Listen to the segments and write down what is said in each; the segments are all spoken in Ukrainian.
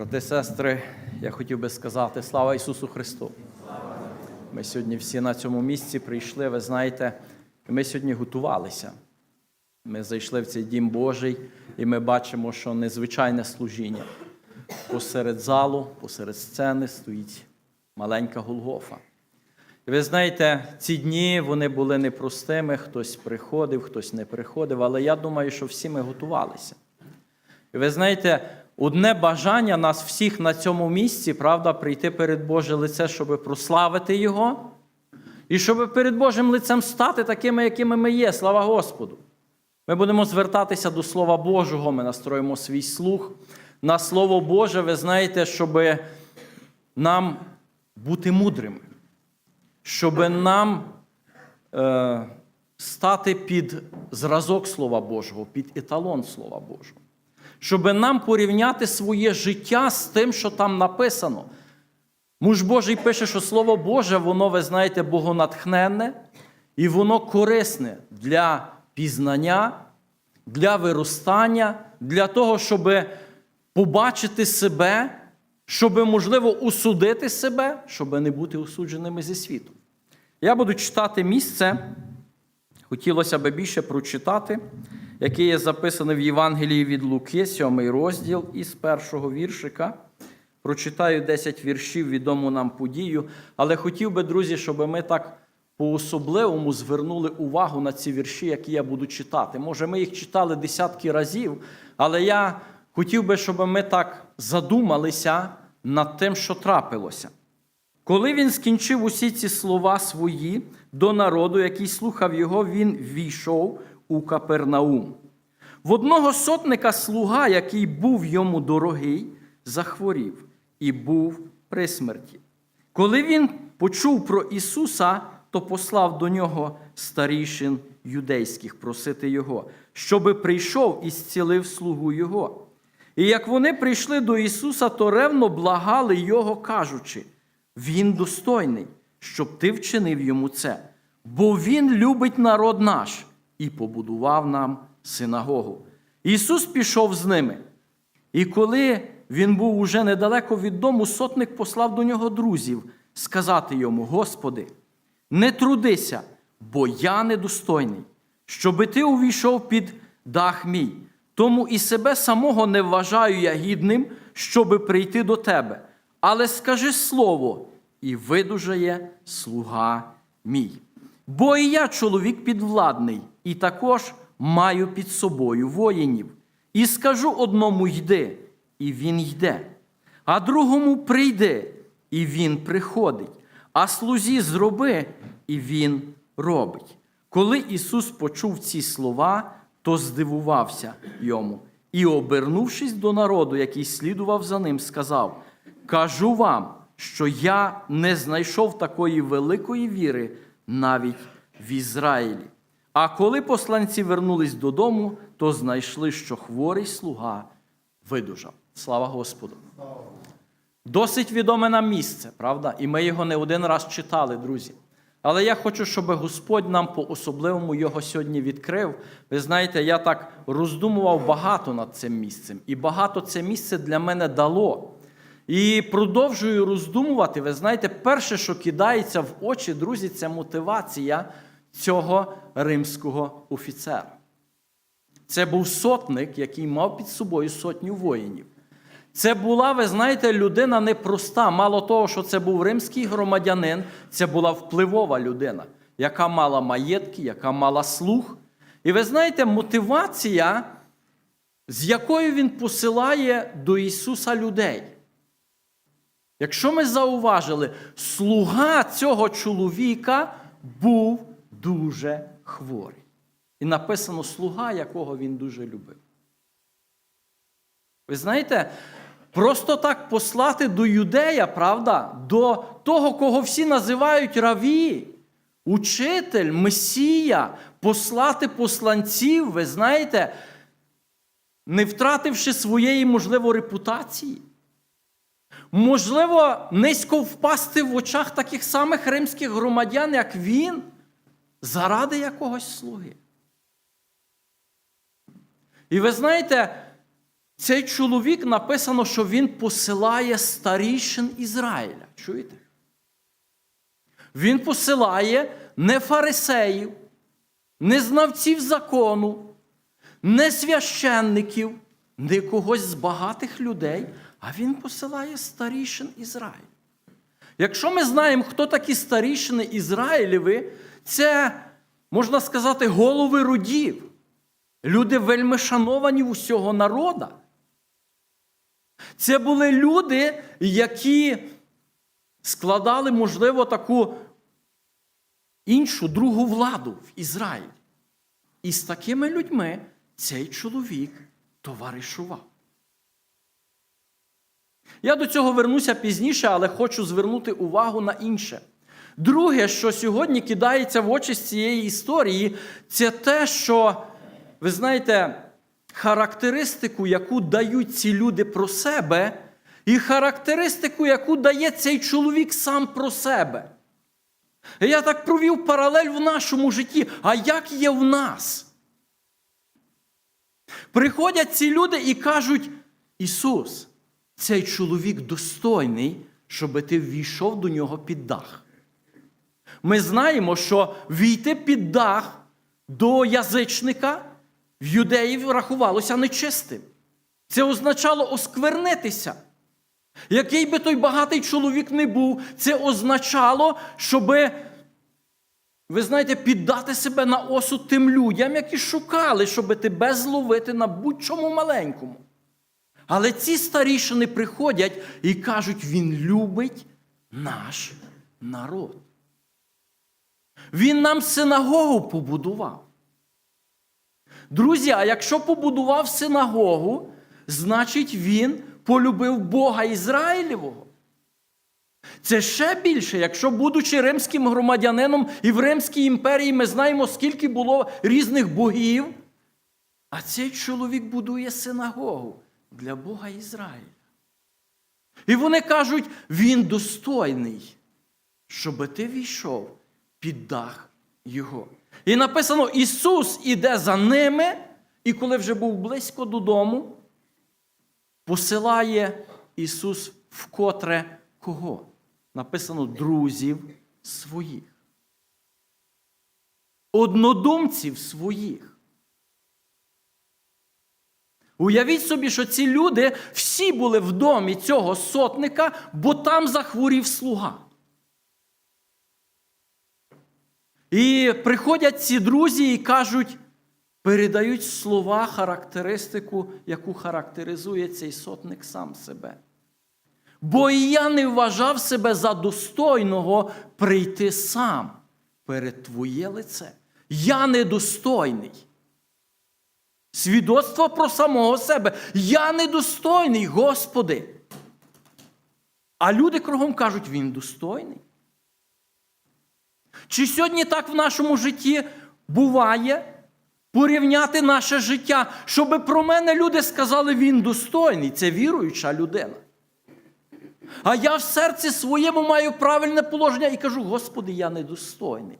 Брати, сестри, я хотів би сказати слава Ісусу Христу. Ми сьогодні всі на цьому місці прийшли, ви знаєте, ми сьогодні готувалися. Ми зайшли в цей дім Божий, і ми бачимо, що незвичайне служіння. Посеред залу, посеред сцени стоїть маленька Голгофа. І ви знаєте, ці дні вони були непростими, хтось приходив, хтось не приходив, але я думаю, що всі ми готувалися. І ви знаєте, одне бажання нас всіх на цьому місці, правда, прийти перед Боже лице, щоб прославити Його, і щоб перед Божим лицем стати такими, якими ми є. Слава Господу! Ми будемо звертатися до Слова Божого, ми настроїмо свій слух на Слово Боже, ви знаєте, щоб нам бути мудрими, щоб нам е, стати під зразок Слова Божого, під еталон Слова Божого щоб нам порівняти своє життя з тим, що там написано. Муж Божий пише, що Слово Боже, воно, ви знаєте, богонатхненне, і воно корисне для пізнання, для виростання, для того, щоб побачити себе, щоб, можливо, усудити себе, щоб не бути осудженими зі світу. Я буду читати місце, хотілося б більше прочитати який є записаний в Євангелії від Луки, 7 розділ із першого віршика. Прочитаю 10 віршів відому нам подію, але хотів би, друзі, щоб ми так по-особливому звернули увагу на ці вірші, які я буду читати. Може, ми їх читали десятки разів, але я хотів би, щоб ми так задумалися над тим, що трапилося. Коли він скінчив усі ці слова свої до народу, який слухав його, він війшов у Капернаум. В одного сотника слуга, який був йому дорогий, захворів і був при смерті. Коли він почув про Ісуса, то послав до нього старішин юдейських просити Його, щоби прийшов і зцілив слугу Його. І як вони прийшли до Ісуса, то ревно благали Його, кажучи: Він достойний, щоб ти вчинив йому це, бо Він любить народ наш і побудував нам синагогу. Ісус пішов з ними. І коли він був уже недалеко від дому, сотник послав до нього друзів сказати йому: Господи, не трудися, бо я недостойний, щоби ти увійшов під дах мій. Тому і себе самого не вважаю я гідним, щоби прийти до тебе. Але скажи слово, і видужає слуга мій. Бо і я чоловік підвладний, і також маю під собою воїнів. І скажу одному йди, і він йде, а другому прийди, і він приходить, а слузі зроби, і він робить. Коли Ісус почув ці слова, то здивувався йому і, обернувшись до народу, який слідував за ним, сказав: Кажу вам, що я не знайшов такої великої віри навіть в Ізраїлі. А коли посланці вернулись додому, то знайшли, що хворий слуга видужав. Слава Господу! Досить відоме нам місце, правда? І ми його не один раз читали, друзі. Але я хочу, щоб Господь нам по-особливому його сьогодні відкрив. Ви знаєте, я так роздумував багато над цим місцем, і багато це місце для мене дало. І продовжую роздумувати. Ви знаєте, перше, що кидається в очі, друзі, це мотивація цього римського офіцера. Це був сотник, який мав під собою сотню воїнів. Це була, ви знаєте, людина непроста. Мало того, що це був римський громадянин, це була впливова людина, яка мала маєтки, яка мала слух. І ви знаєте, мотивація, з якою він посилає до Ісуса людей. Якщо ми зауважили, слуга цього чоловіка був дуже хворий. І написано слуга, якого він дуже любив. Ви знаєте, просто так послати до юдея, правда, до того, кого всі називають раві, учитель, месія, послати посланців, ви знаєте, не втративши своєї, можливо, репутації. Можливо, низько впасти в очах таких самих римських громадян, як він, заради якогось слуги. І ви знаєте, цей чоловік написано, що він посилає старішин Ізраїля. Чуєте? Він посилає не фарисеїв, не знавців закону, не священників, не когось з багатих людей, а він посилає старішин Ізраїля. Якщо ми знаємо, хто такі старішини Ізраїлєві, це, можна сказати, голови родів, люди вельми шановані усього народа. Це були люди, які складали, можливо, таку іншу другу владу в Ізраїлі. І з такими людьми цей чоловік товаришував. Я до цього вернуся пізніше, але хочу звернути увагу на інше. Друге, що сьогодні кидається в очі з цієї історії, це те, що, ви знаєте, характеристику, яку дають ці люди про себе, і характеристику, яку дає цей чоловік сам про себе. Я так провів паралель в нашому житті. А як є в нас? Приходять ці люди і кажуть: Ісус, цей чоловік достойний, щоб ти ввійшов до нього під дах. Ми знаємо, що війти під дах до язичника в юдеїв рахувалося нечистим. Це означало осквернитися. Який би той багатий чоловік не був, це означало, щоби, ви знаєте, піддати себе на осуд тим людям, які шукали, щоб тебе зловити на будь-чому маленькому. Але ці старішини приходять і кажуть, він любить наш народ. Він нам синагогу побудував. Друзі, а якщо побудував синагогу, значить він полюбив Бога Ізраїлєвого. Це ще більше, якщо, будучи римським громадянином і в Римській імперії, ми знаємо, скільки було різних богів. А цей чоловік будує синагогу для Бога Ізраїля. І вони кажуть, він достойний, щоб ти війшов під дах його. І написано: Ісус іде за ними, і коли вже був близько додому, посилає Ісус вкотре кого? Написано друзів своїх. Однодумців своїх. Уявіть собі, що ці люди всі були в домі цього сотника, бо там захворів слуга. І приходять ці друзі і кажуть, передають слова, характеристику, яку характеризує цей сотник сам себе. Бо і я не вважав себе за достойного прийти сам перед Твоє лице. Я недостойний. Свідоцтво про самого себе. Я недостойний, Господи. А люди кругом кажуть, він достойний. Чи сьогодні так в нашому житті буває порівняти наше життя, щоб про мене люди сказали, він достойний, це віруюча людина. А я в серці своєму маю правильне положення і кажу, Господи, я недостойний.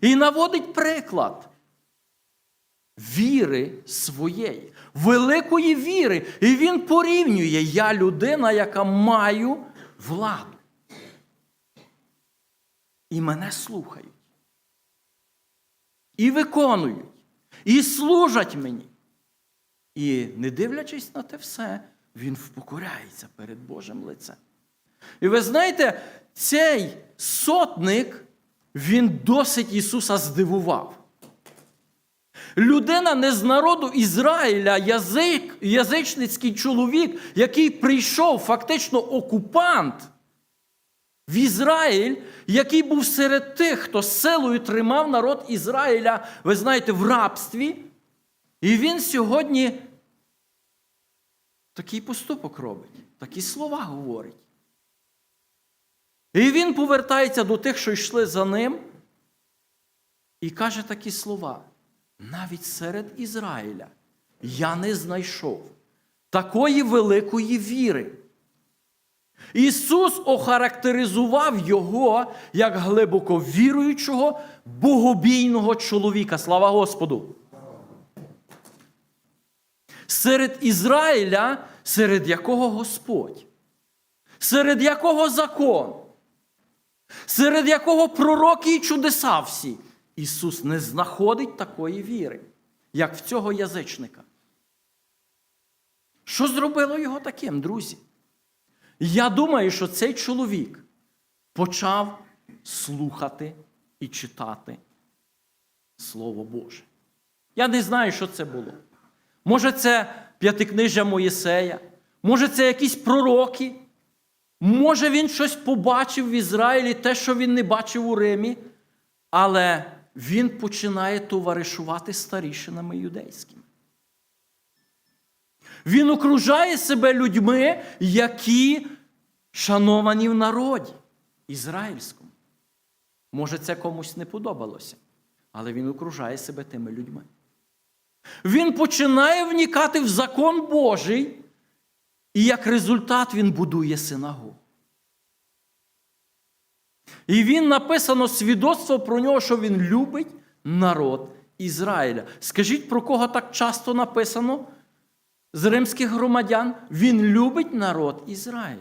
І наводить приклад віри своєї, великої віри. І він порівнює, я людина, яка маю владу. І мене слухають. І виконують, і служать мені. І не дивлячись на те все, він впокоряється перед Божим лицем. І ви знаєте, цей сотник, він досить Ісуса здивував. Людина не з народу Ізраїля, язик, язичницький чоловік, який прийшов фактично окупант в Ізраїль, який був серед тих, хто силою тримав народ Ізраїля, ви знаєте, в рабстві. І він сьогодні такий поступок робить, такі слова говорить. І він повертається до тих, що йшли за ним, і каже такі слова. Навіть серед Ізраїля я не знайшов такої великої віри. Ісус охарактеризував його як глибоко віруючого, богобійного чоловіка. Слава Господу! серед Ізраїля, серед якого Господь, серед якого закон, серед якого пророки і чудеса всі. Ісус не знаходить такої віри, як в цього язичника. Що зробило його таким, друзі? Я думаю, що цей чоловік почав слухати і читати Слово Боже. Я не знаю, що це було. Може, це п'ятикнижжя Моїсея, може, це якісь пророки, може, він щось побачив в Ізраїлі, те, що він не бачив у Римі, але він починає товаришувати старішинами юдейськими. Він окружає себе людьми, які шановані в народі ізраїльському. Може, це комусь не подобалося, але він окружає себе тими людьми. Він починає вникати в закон Божий, і як результат він будує синагогу. І він написано свідоцтво про нього, що він любить народ Ізраїля. Скажіть, про кого так часто написано з римських громадян? Він любить народ Ізраїля.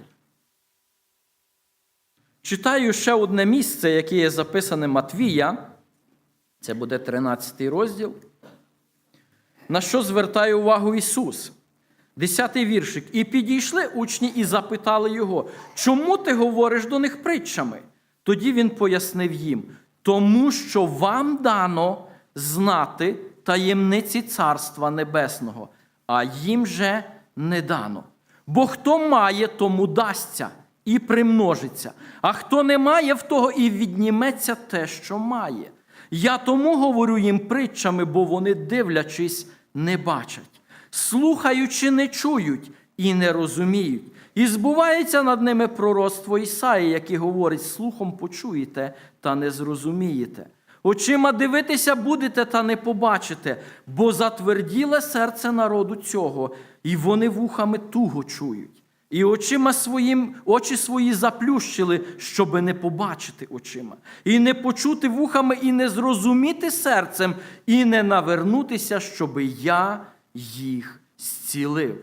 Читаю ще одне місце, яке є записане Матвія. Це буде 13 розділ. На що звертає увагу Ісус? Десятий віршик. І підійшли учні і запитали його, чому ти говориш до них притчами? Тоді він пояснив їм: тому що вам дано знати таємниці Царства Небесного, а їм же не дано. Бо хто має, тому дасться і примножиться, а хто не має, в того і відніметься те, що має. Я тому говорю їм притчами, бо вони, дивлячись, не бачать, слухаючи, не чують і не розуміють. І збувається над ними пророцтво Ісаї, яке говорить: слухом почуєте та не зрозумієте. Очима дивитися будете та не побачите, бо затверділе серце народу цього, і вони вухами туго чують. І очима своїм, очі свої заплющили, щоби не побачити очима, і не почути вухами, і не зрозуміти серцем, і не навернутися, щоби я їх зцілив.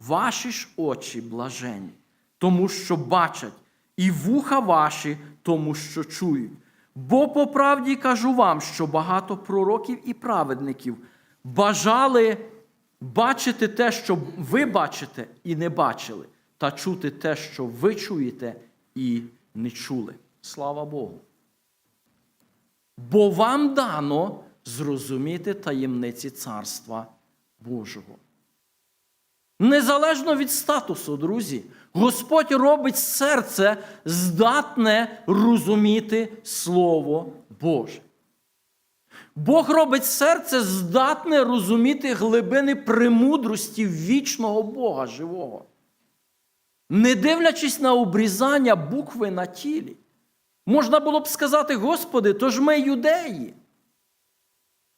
Ваші ж очі блажені, тому що бачать, і вуха ваші, тому що чують. Бо по правді кажу вам, що багато пророків і праведників бажали бачити те, що ви бачите, і не бачили, та чути те, що ви чуєте, і не чули. Слава Богу. Бо вам дано зрозуміти таємниці Царства Божого. Незалежно від статусу, друзі, Господь робить серце здатне розуміти Слово Боже. Бог робить серце здатне розуміти глибини премудрості вічного Бога живого. Не дивлячись на обрізання букви на тілі, можна було б сказати, Господи, то ж ми юдеї.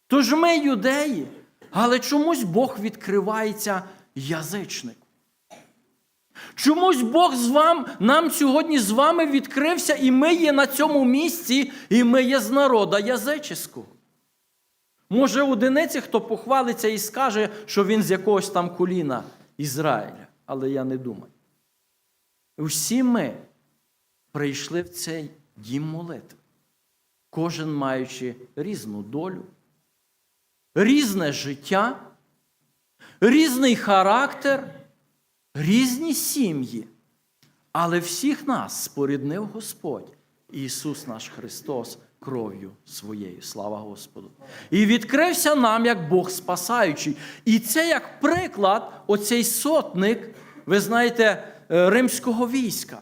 То ж ми юдеї, але чомусь Бог відкривається язичнику. Чомусь Бог з вам, нам сьогодні з вами відкрився, і ми є на цьому місці, і ми є з народа язичського. Може, одиниці, хто похвалиться і скаже, що він з якогось там коліна Ізраїля, але я не думаю. Усі ми прийшли в цей дім молитви, кожен маючи різну долю, різне життя, різний характер, різні сім'ї. Але всіх нас споріднив Господь, Ісус наш Христос, кров'ю своєю. Слава Господу. І відкрився нам як Бог спасаючий. І це як приклад, оцей сотник, ви знаєте, е, римського війська.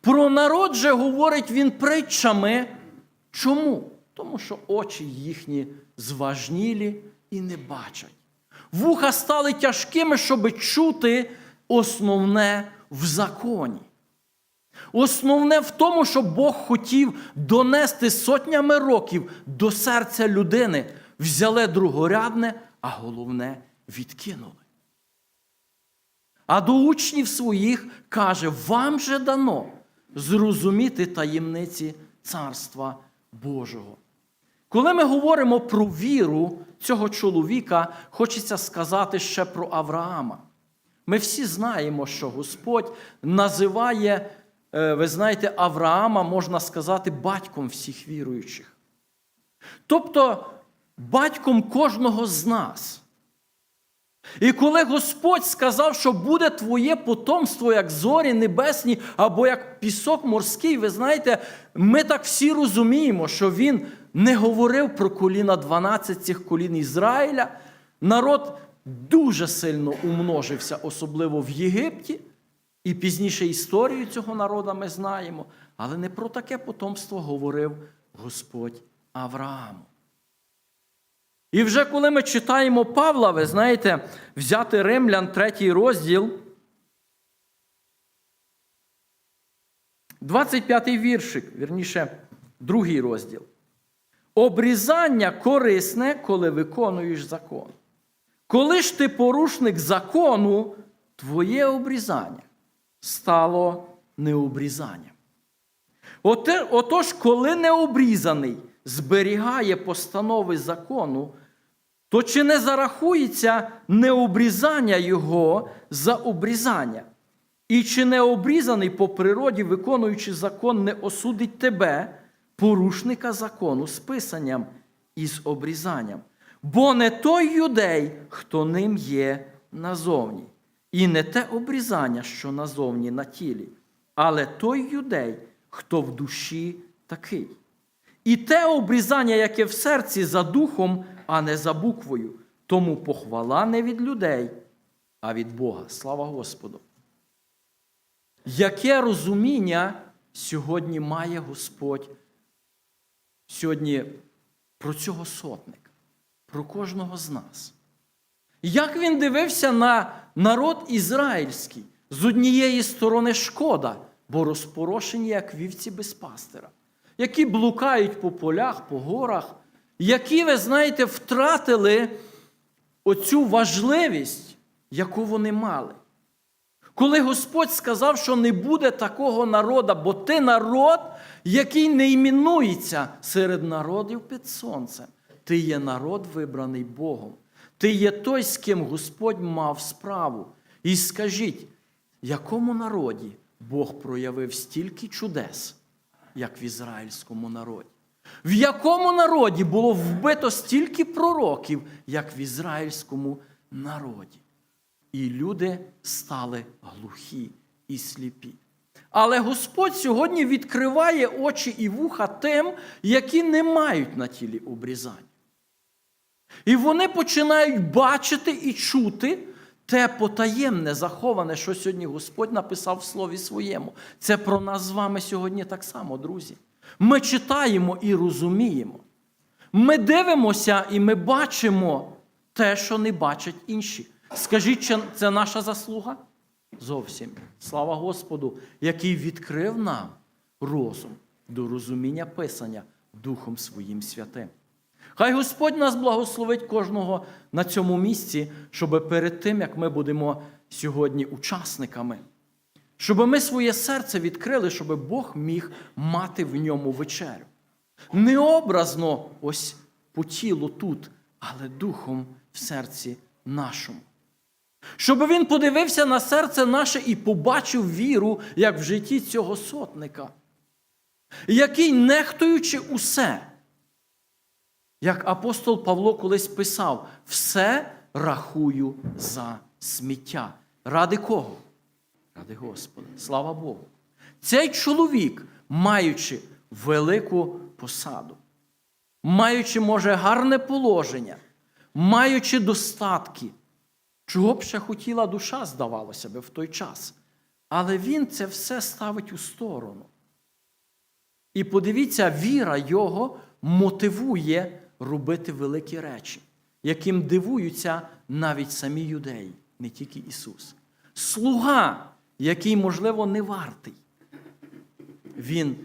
Про народ же говорить він притчами. Чому? Тому що очі їхні зважнілі і не бачать. Вуха стали тяжкими, щоб чути основне в законі. Основне в тому, що Бог хотів донести сотнями років до серця людини, взяли другорядне, а головне відкинули. А до учнів своїх каже: вам же дано зрозуміти таємниці Царства Божого. Коли ми говоримо про віру цього чоловіка, хочеться сказати ще про Авраама. Ми всі знаємо, що Господь називає, е, ви знаєте, Авраама, можна сказати, батьком всіх віруючих. Тобто батьком кожного з нас. І коли Господь сказав, що буде твоє потомство, як зорі небесні або як пісок морський, ви знаєте, ми так всі розуміємо, що він не говорив про коліна 12 цих колін Ізраїля. Народ дуже сильно умножився, особливо в Єгипті. І пізніше історію цього народу ми знаємо. Але не про таке потомство говорив Господь Аврааму. І вже коли ми читаємо Павла, ви знаєте, взяти Римлян, третій розділ, 25-й віршик, вірніше, другий розділ. Обрізання корисне, коли виконуєш закон. Коли ж ти порушник закону, твоє обрізання стало необрізанням. Отож, коли необрізаний зберігає постанови закону, то чи не зарахується необрізання його за обрізання? І чи не обрізаний по природі, виконуючи закон, не осудить тебе, порушника закону, з писанням і з обрізанням? Бо не той юдей, хто ним є назовні, і не те обрізання, що назовні на тілі, але той юдей, хто в душі такий. І те обрізання, яке в серці за духом, а не за буквою. Тому похвала не від людей, а від Бога. Слава Господу. Яке розуміння сьогодні має Господь сьогодні про цього сотника, про кожного з нас? Як він дивився на народ ізраїльський? З однієї сторони шкода, бо розпорошені, як вівці без пастира, які блукають по полях, по горах, які, ви знаєте, втратили оцю важливість, яку вони мали. Коли Господь сказав, що не буде такого народа, бо ти народ, який не іменується серед народів під сонцем. Ти є народ, вибраний Богом. Ти є той, з ким Господь мав справу. І скажіть, якому народі Бог проявив стільки чудес, як в ізраїльському народі? В якому народі було вбито стільки пророків, як в ізраїльському народі? І люди стали глухі і сліпі. Але Господь сьогодні відкриває очі і вуха тим, які не мають на тілі обрізання. І вони починають бачити і чути те потаємне, заховане, що сьогодні Господь написав в Слові своєму. Це про нас з вами сьогодні так само, друзі. Ми читаємо і розуміємо. Ми дивимося і ми бачимо те, що не бачать інші. Скажіть, чи це наша заслуга? Зовсім. Слава Господу, який відкрив нам розум до розуміння Писання Духом Своїм Святим. Хай Господь нас благословить кожного на цьому місці, щоб перед тим, як ми будемо сьогодні учасниками, щоб ми своє серце відкрили, щоб Бог міг мати в ньому вечерю. Не образно ось по тілу тут, але духом в серці нашому. Щоб він подивився на серце наше і побачив віру, як в житті цього сотника, який, нехтуючи усе, як апостол Павло колись писав, все рахую за сміття. Ради кого? Ради Господа. Слава Богу. Цей чоловік, маючи велику посаду, маючи, може, гарне положення, маючи достатки, чого б ще хотіла душа, здавалося би, в той час. Але він це все ставить у сторону. І подивіться, віра його мотивує робити великі речі, яким дивуються навіть самі юдеї, не тільки Ісус. Слуга, який, можливо, не вартий, він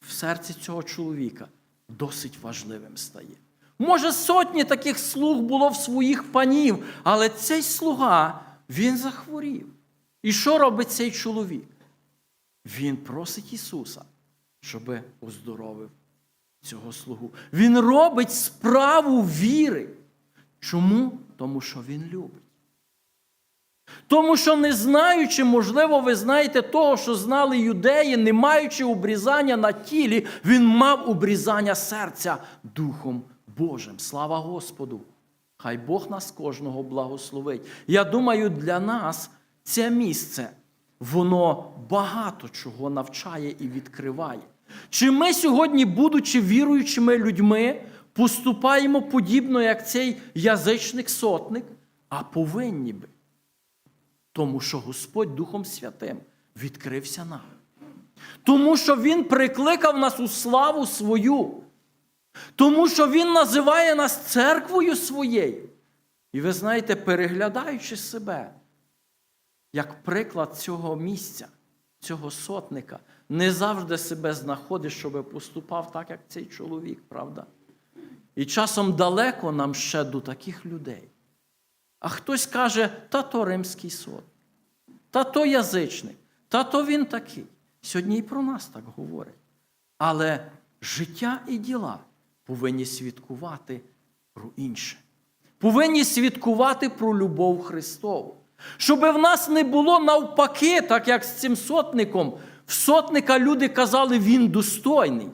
в серці цього чоловіка досить важливим стає. Може, сотні таких слуг було в своїх панів, але цей слуга, він захворів. І що робить цей чоловік? Він просить Ісуса, щоб оздоровив цього слугу. Він робить справу віри. Чому? Тому що він любить. Тому що, не знаючи, можливо, ви знаєте того, що знали юдеї, не маючи обрізання на тілі, він мав обрізання серця Духом Божим. Слава Господу! Хай Бог нас кожного благословить. Я думаю, для нас це місце, воно багато чого навчає і відкриває. Чи ми сьогодні, будучи віруючими людьми, поступаємо подібно, як цей язичник-сотник, а повинні би. Тому що Господь Духом Святим відкрився нам. Тому що Він прикликав нас у славу свою. Тому що Він називає нас церквою своєю. І ви знаєте, переглядаючи себе, як приклад цього місця, цього сотника, не завжди себе знаходиш, щоб поступав так, як цей чоловік, правда? І часом далеко нам ще до таких людей. А хтось каже, та то римський суд, та то язичник, та то він такий. Сьогодні і про нас так говорять. Але життя і діла повинні свідкувати про інше. Повинні свідкувати про любов Христову. Щоб в нас не було навпаки, так як з цим сотником. Сотника люди казали, він достойний.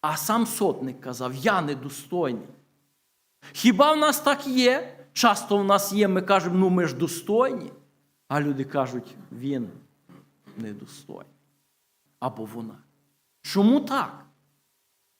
А сам сотник казав, я недостойний. Хіба в нас так є? Часто в нас є, ми кажемо, ну ми ж достойні. А люди кажуть, він недостойний. Або вона. Чому так?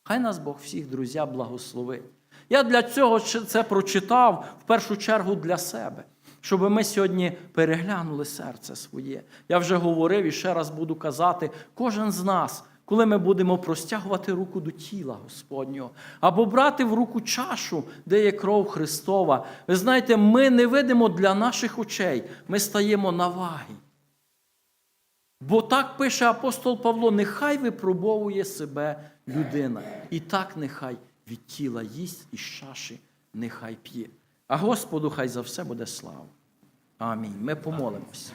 Хай нас Бог всіх, друзі, благословить. Я для цього це прочитав в першу чергу для себе, щоб ми сьогодні переглянули серце своє. Я вже говорив і ще раз буду казати, кожен з нас, коли ми будемо простягувати руку до тіла Господнього, або брати в руку чашу, де є кров Христова, ви знаєте, ми не видимо для наших очей, ми стаємо на ваги. Бо так пише апостол Павло: нехай випробовує себе людина, і так нехай від тіла їсть і з чаші нехай п'є. А Господу хай за все буде слава. Амінь. Ми помолимося.